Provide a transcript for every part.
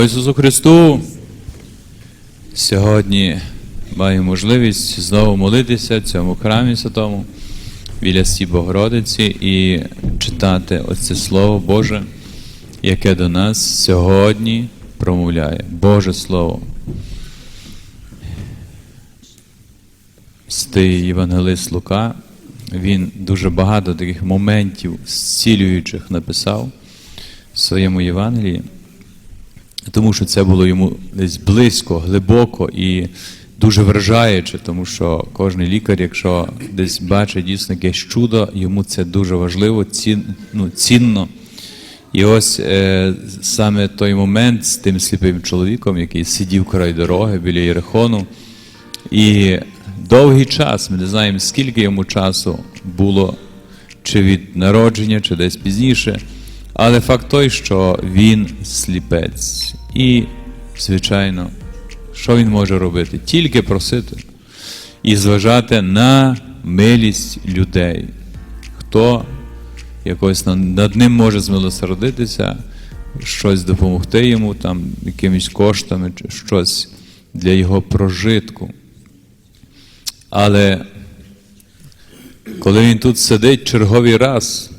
Ісусу Христу! Сьогодні маю можливість знову молитися в цьому храмі святому біля Сі Богородиці і читати оце Слово Боже, яке до нас сьогодні промовляє. Боже Слово. Стий Євангелист Лука, він дуже багато таких моментів зцілюючих написав в своєму Євангелії тому що це було йому десь близько, глибоко і дуже вражаюче, тому що кожен лікар, якщо десь бачить дійсно якесь чудо, йому це дуже важливо, цін, ну, цінно. І ось е, саме той момент з тим сліпим чоловіком, який сидів край дороги біля Єрихону, і довгий час, ми не знаємо, скільки йому часу було, чи від народження, чи десь пізніше. Але факт той, що він сліпець. І, звичайно, що він може робити? Тільки просити і зважати на милість людей. Хто якось над ним може змилосердитися, щось допомогти йому, там, якимись коштами, чи щось для його прожитку. Але коли він тут сидить черговий раз,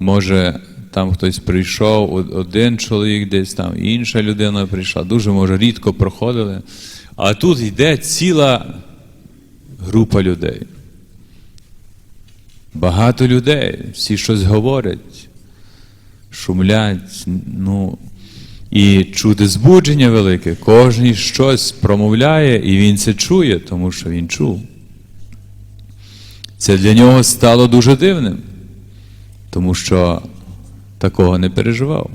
Може, там хтось прийшов, один чоловік десь там, інша людина прийшла. Дуже, може, рідко проходили. А тут йде ціла група людей. Багато людей, всі щось говорять, шумлять, ну, і чути збудження велике, кожен щось промовляє, і він це чує, тому що він чув. Це для нього стало дуже дивним тому що такого не переживав.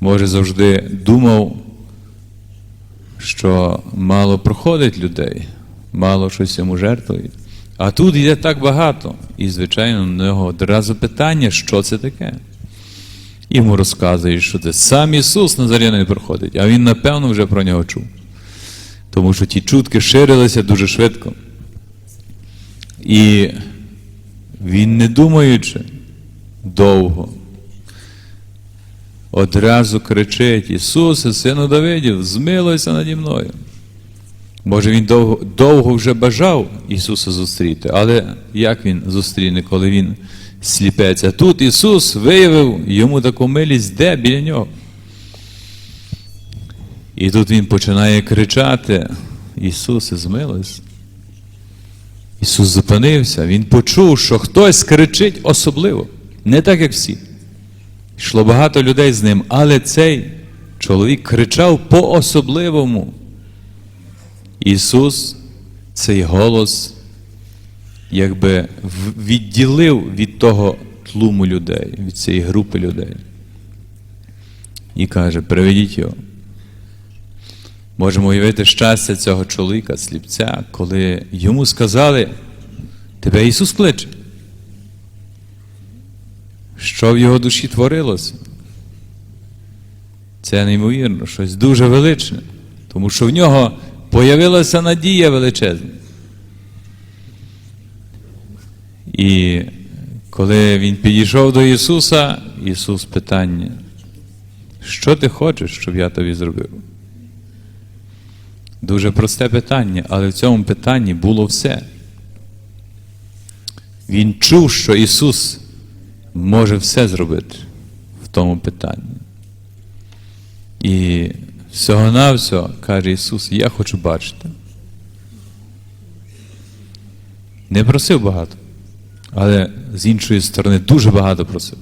Може, завжди думав, що мало проходить людей, мало щось йому жертвують. А тут йде так багато. І, звичайно, на нього одразу питання, що це таке. Йому розказують, що це сам Ісус Назаряний проходить, а він, напевно, вже про нього чув. Тому що ті чутки ширилися дуже швидко. І він, не думаючи довго, одразу кричить: Ісусе, сину Давидів, змилуйся наді мною. Може, він довго, довго вже бажав Ісуса зустріти, але як він зустріне, коли він сліпець? А тут Ісус виявив йому таку милість, де біля нього. І тут він починає кричати: Ісусе, змилуйся. Ісус зупинився, Він почув, що хтось кричить особливо, не так, як всі. Йшло багато людей з ним, але цей чоловік кричав по-особливому. Ісус цей голос якби відділив від того тлуму людей, від цієї групи людей. І каже: приведіть його. Можемо уявити щастя цього чоловіка, сліпця, коли йому сказали, тебе Ісус кличе. Що в його душі творилося? Це неймовірно, щось дуже величне, тому що в нього появилася надія величезна. І коли він підійшов до Ісуса, Ісус питання, що ти хочеш, щоб я тобі зробив? Дуже просте питання, але в цьому питанні було все. Він чув, що Ісус може все зробити в тому питанні. І всього-навсього каже Ісус, я хочу бачити. Не просив багато, але з іншої сторони дуже багато просив.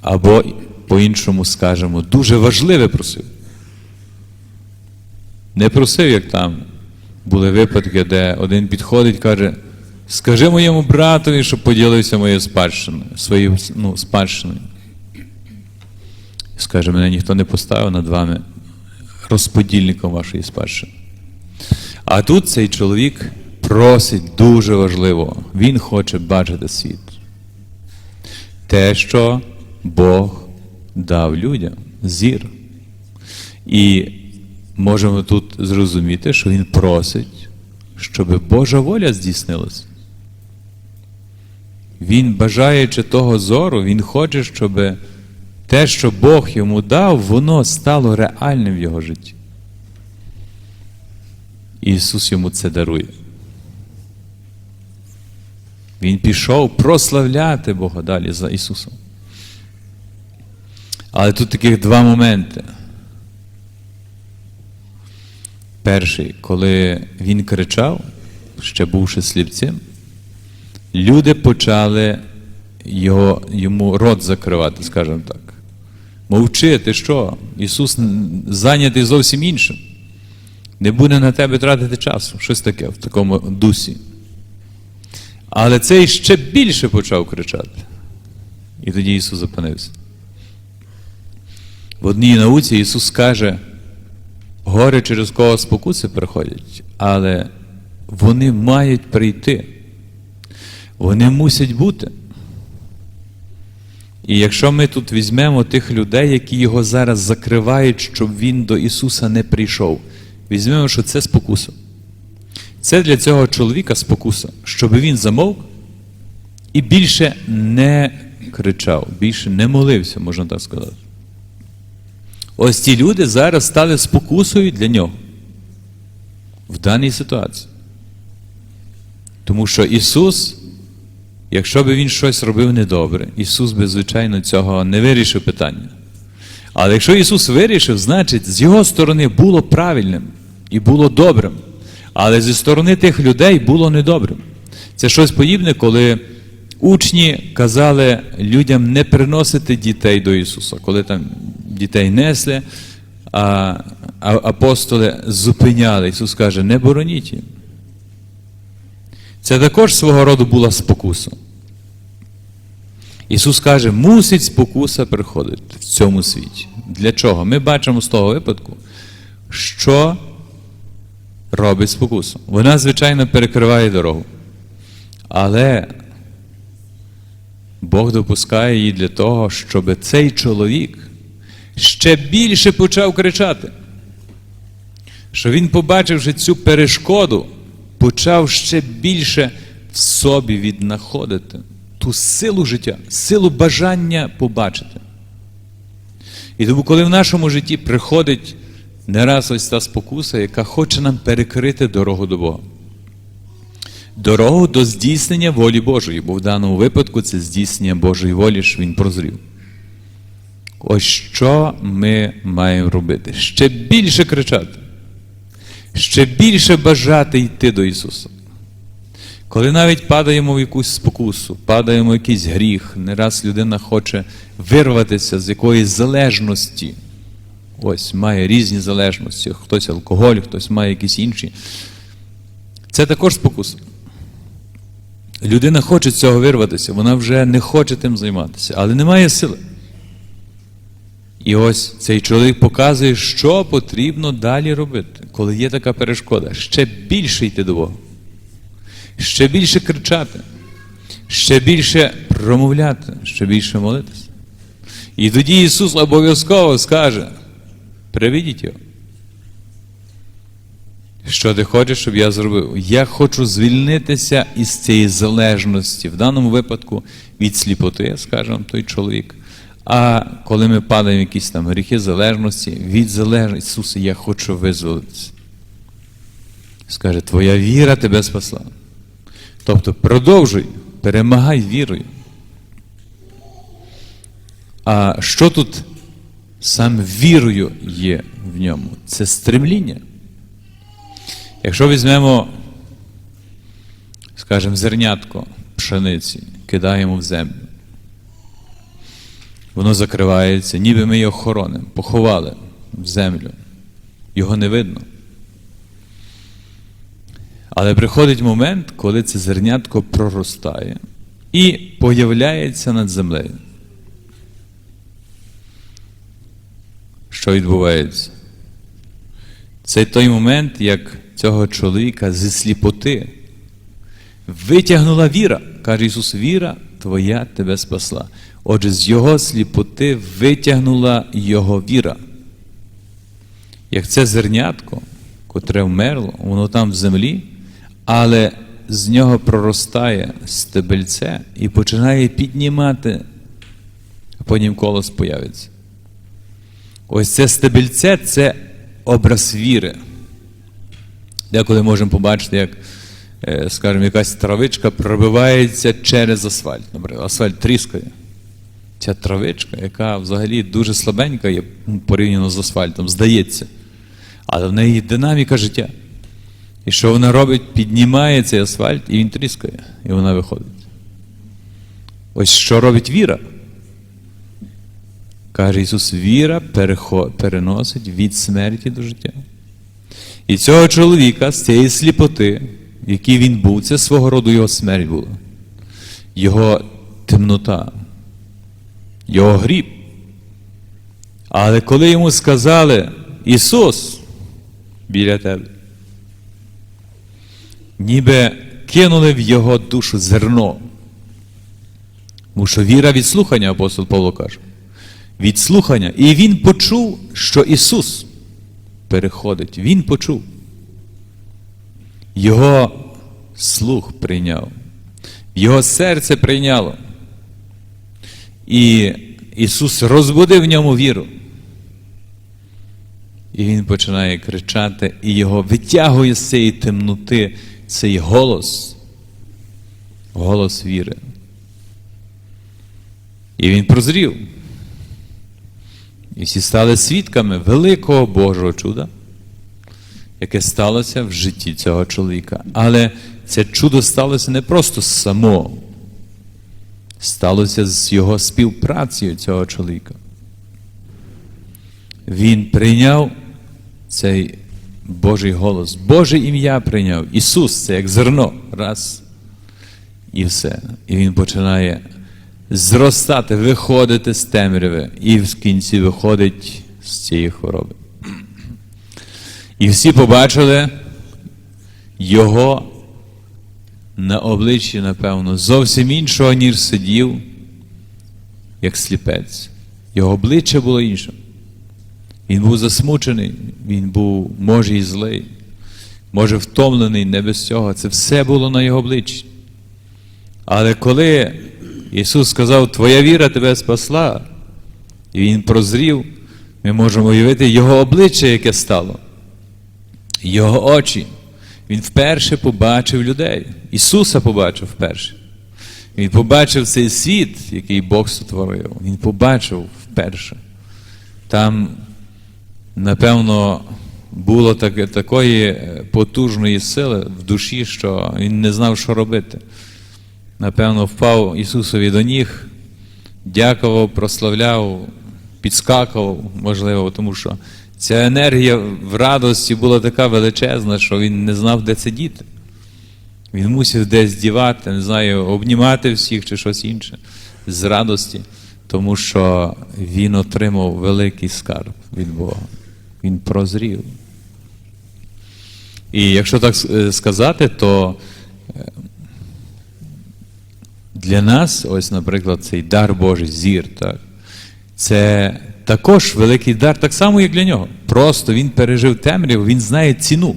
Або по-іншому скажемо, дуже важливе просив. Не просив, як там були випадки, де один підходить, каже, скажи моєму братові, щоб поділився моєю спадщиною, своєю ну, спадщиною. І скаже, мене ніхто не поставив над вами розподільником вашої спадщини. А тут цей чоловік просить дуже важливо, він хоче бачити світ. Те, що Бог дав людям, зір. І можемо тут зрозуміти, що він просить, щоб Божа воля здійснилася. Він, бажаючи того зору, він хоче, щоб те, що Бог йому дав, воно стало реальним в його житті. Ісус йому це дарує. Він пішов прославляти Бога далі за Ісусом. Але тут таких два моменти. Перший, коли він кричав, ще бувши сліпцем, люди почали його, йому рот закривати, скажімо так. Мовчи, ти що? Ісус зайнятий зовсім іншим. Не буде на тебе тратити часу. Щось таке в такому дусі. Але цей ще більше почав кричати. І тоді Ісус зупинився. В одній науці Ісус каже, гори через кого спокуси приходять, але вони мають прийти. Вони мусять бути. І якщо ми тут візьмемо тих людей, які його зараз закривають, щоб він до Ісуса не прийшов, візьмемо, що це спокуса. Це для цього чоловіка спокуса, щоб він замовк і більше не кричав, більше не молився, можна так сказати. Ось ці люди зараз стали спокусою для нього в даній ситуації. Тому що Ісус, якщо би Він щось робив недобре, Ісус би, звичайно, цього не вирішив питання. Але якщо Ісус вирішив, значить, з Його сторони було правильним і було добрим. Але зі сторони тих людей було недобрим. Це щось подібне, коли учні казали людям не приносити дітей до Ісуса, коли там дітей несли, а апостоли зупиняли. Ісус каже, не бороніть їм. Це також свого роду була спокуса. Ісус каже, мусить спокуса приходити в цьому світі. Для чого? Ми бачимо з того випадку, що робить спокусу. Вона, звичайно, перекриває дорогу. Але Бог допускає її для того, щоб цей чоловік ще більше почав кричати. Що він, побачивши цю перешкоду, почав ще більше в собі віднаходити ту силу життя, силу бажання побачити. І тому, коли в нашому житті приходить не раз ось та спокуса, яка хоче нам перекрити дорогу до Бога. Дорогу до здійснення волі Божої, бо в даному випадку це здійснення Божої волі, що він прозрів. Ось що ми маємо робити? Ще більше кричати, ще більше бажати йти до Ісуса. Коли навіть падаємо в якусь спокусу, падаємо в якийсь гріх, не раз людина хоче вирватися з якоїсь залежності. Ось має різні залежності, хтось алкоголь, хтось має якісь інші. Це також спокуса. Людина хоче з цього вирватися, вона вже не хоче тим займатися, але немає сили. І ось цей чоловік показує, що потрібно далі робити, коли є така перешкода. Ще більше йти до Бога, ще більше кричати, ще більше промовляти, ще більше молитися. І тоді Ісус обов'язково скаже: приведіть його. Що ти хочеш, щоб я зробив? Я хочу звільнитися із цієї залежності, в даному випадку від сліпоти, скажімо, той чоловік. А коли ми падаємо в якісь там гріхи залежності, від залежності, Ісусе, я хочу визволитися. Скаже, твоя віра тебе спасла. Тобто продовжуй, перемагай вірою. А що тут саме вірою є в ньому? Це стремління. Якщо візьмемо, скажімо, зернятко пшениці, кидаємо в землю, воно закривається, ніби ми його хоронимо, поховали в землю, його не видно. Але приходить момент, коли це зернятко проростає і появляється над землею. Що відбувається? Це той момент, як цього чоловіка зі сліпоти витягнула віра. Каже Ісус, віра твоя тебе спасла. Отже, з його сліпоти витягнула його віра. Як це зернятко, котре вмерло, воно там в землі, але з нього проростає стебельце і починає піднімати потім колос появиться. Ось це стебельце це образ віри. Деколи можемо побачити, як, е, скажімо, якась травичка пробивається через асфальт. Наприклад, асфальт тріскає. Ця травичка, яка взагалі дуже слабенька є порівняно з асфальтом, здається. Але в неї динаміка життя. І що вона робить? Піднімає цей асфальт, і він тріскає, і вона виходить. Ось що робить віра. Каже Ісус, віра переносить від смерті до життя. І цього чоловіка з цієї сліпоти, в якій він був, це свого роду його смерть була. Його темнота, його гріб. Але коли йому сказали Ісус біля тебе, ніби кинули в його душу зерно. Тому що віра від слухання, апостол Павло каже. Від слухання. І він почув, що Ісус переходить. Він почув. Його слух прийняв. Його серце прийняло. І Ісус розбудив в ньому віру. І він починає кричати, і його витягує з цієї темноти цей голос, голос віри. І він прозрів. І всі стали свідками великого Божого чуда, яке сталося в житті цього чоловіка. Але це чудо сталося не просто само, сталося з його співпрацею цього чоловіка. Він прийняв цей Божий голос, Боже ім'я прийняв. Ісус це як зерно, раз і все. І він починає зростати, виходити з темряви, і в кінці виходить з цієї хвороби. І всі побачили його на обличчі, напевно, зовсім іншого, ніж сидів, як сліпець. Його обличчя було іншим. Він був засмучений, він був, може, і злий, може, втомлений, не без цього. Це все було на його обличчі. Але коли Ісус сказав, Твоя віра тебе спасла, і Він прозрів, ми можемо уявити Його обличчя, яке стало, Його очі. Він вперше побачив людей. Ісуса побачив вперше. Він побачив цей світ, який Бог сотворив. Він побачив вперше. Там, напевно, було таке, такої е, потужної сили в душі, що він не знав, що робити. Напевно, впав Ісусові до ніг, дякував, прославляв, підскакував, можливо, тому що ця енергія в радості була така величезна, що він не знав, де це діти. Він мусив десь дівати, не знаю, обнімати всіх чи щось інше з радості, тому що він отримав великий скарб від Бога. Він прозрів. І якщо так е, сказати, то для нас, ось, наприклад, цей дар Божий, зір, так, це також великий дар, так само, як для нього. Просто він пережив темряву, він знає ціну.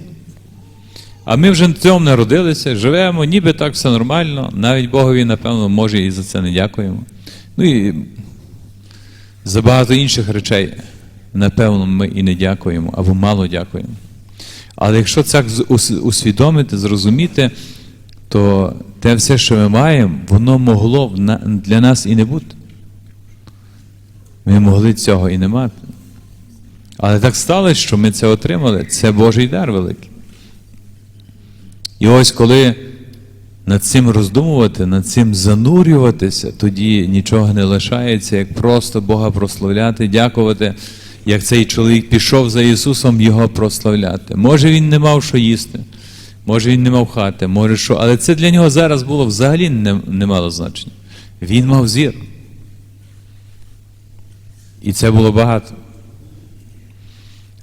А ми вже в цьому народилися, живемо, ніби так все нормально. Навіть Богові, напевно, може і за це не дякуємо. Ну і за багато інших речей, напевно, ми і не дякуємо, або мало дякуємо. Але якщо це усвідомити, зрозуміти, то те все, що ми маємо, воно могло для нас і не бути. Ми могли цього і не мати. Але так сталося, що ми це отримали. Це Божий дар великий. І ось коли над цим роздумувати, над цим занурюватися, тоді нічого не лишається, як просто Бога прославляти, дякувати, як цей чоловік пішов за Ісусом Його прославляти. Може він не мав що їсти, може він не мав хати, може що, але це для нього зараз було взагалі не, не мало значення. Він мав зір. І це було багато.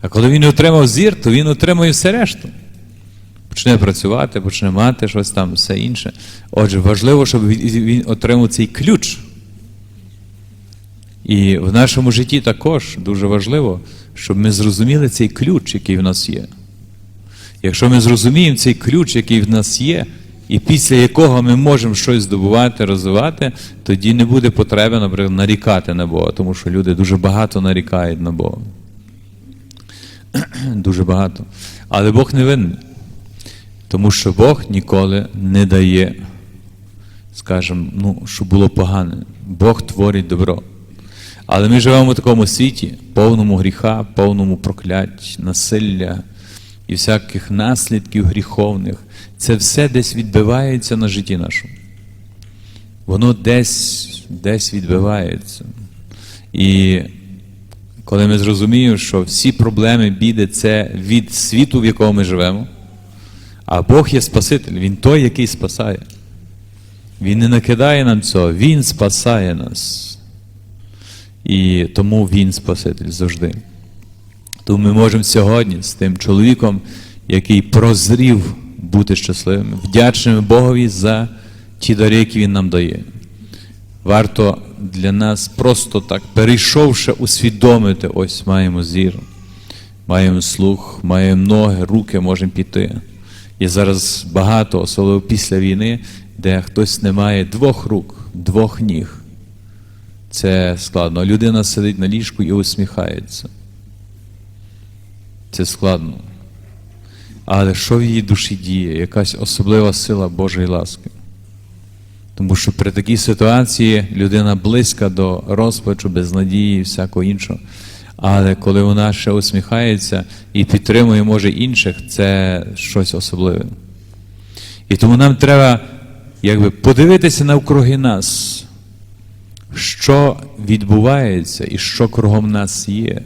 А коли він отримав зір, то він отримує все решту. Почне працювати, почне мати щось там, все інше. Отже, важливо, щоб він отримав цей ключ. І в нашому житті також дуже важливо, щоб ми зрозуміли цей ключ, який в нас є. Якщо ми зрозуміємо цей ключ, який в нас є, і після якого ми можемо щось здобувати, розвивати, тоді не буде потреби, наприклад, нарікати на Бога, тому що люди дуже багато нарікають на Бога. Дуже багато. Але Бог не винний. Тому що Бог ніколи не дає, скажімо, ну, щоб було погане. Бог творить добро. Але ми живемо в такому світі, повному гріха, повному проклять, насилля і всяких наслідків гріховних. Це все десь відбивається на житті нашому. Воно десь, десь відбивається. І коли ми зрозуміємо, що всі проблеми, біди це від світу, в якому ми живемо, а Бог є Спаситель, Він той, який спасає. Він не накидає нам цього, Він спасає нас. І тому Він Спаситель завжди. Тому ми можемо сьогодні з тим чоловіком, який прозрів бути щасливим, вдячними Богові за ті дари, які Він нам дає. Варто для нас просто так, перейшовши, усвідомити, ось маємо зір, маємо слух, маємо ноги, руки, можемо піти. Є зараз багато, особливо після війни, де хтось не має двох рук, двох ніг. Це складно. Людина сидить на ліжку і усміхається. Це складно. Але що в її душі діє? Якась особлива сила Божої ласки. Тому що при такій ситуації людина близька до розпачу, безнадії і всякого іншого. Але коли вона ще усміхається і підтримує, може, інших, це щось особливе. І тому нам треба якби, подивитися навкруги нас, що відбувається і що кругом нас є.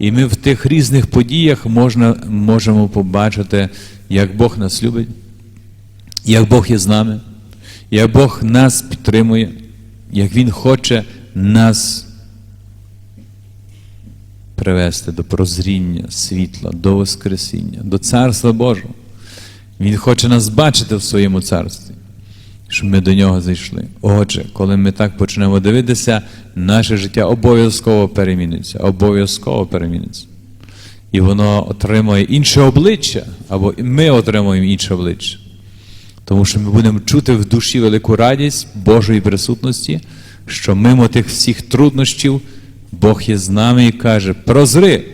І ми в тих різних подіях можна, можемо побачити, як Бог нас любить, як Бог є з нами, як Бог нас підтримує, як Він хоче нас привести до прозріння, світла, до Воскресіння, до Царства Божого. Він хоче нас бачити в своєму царстві, щоб ми до нього зайшли. Отже, коли ми так почнемо дивитися, наше життя обов'язково переміниться, обов'язково переміниться. І воно отримує інше обличчя, або ми отримуємо інше обличчя. Тому що ми будемо чути в душі велику радість Божої присутності, що мимо тих всіх труднощів Бог є з нами і каже: прозри,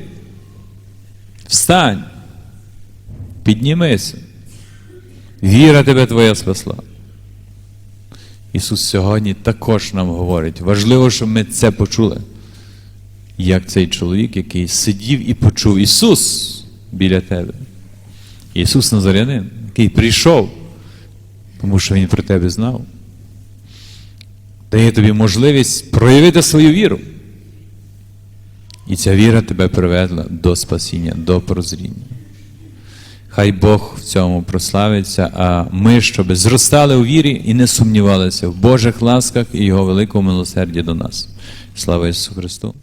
встань, піднімися. Віра тебе твоя спасла. Ісус сьогодні також нам говорить. Важливо, щоб ми це почули. Як цей чоловік, який сидів і почув Ісус біля тебе. Ісус Назарянин, який прийшов, тому що Він про тебе знав. Дає тобі можливість проявити свою віру. І ця віра тебе приведла до спасіння, до прозріння. Хай Бог в цьому прославиться, а ми, щоб зростали у вірі і не сумнівалися в Божих ласках і Його великому милосерді до нас. Слава Ісусу Христу!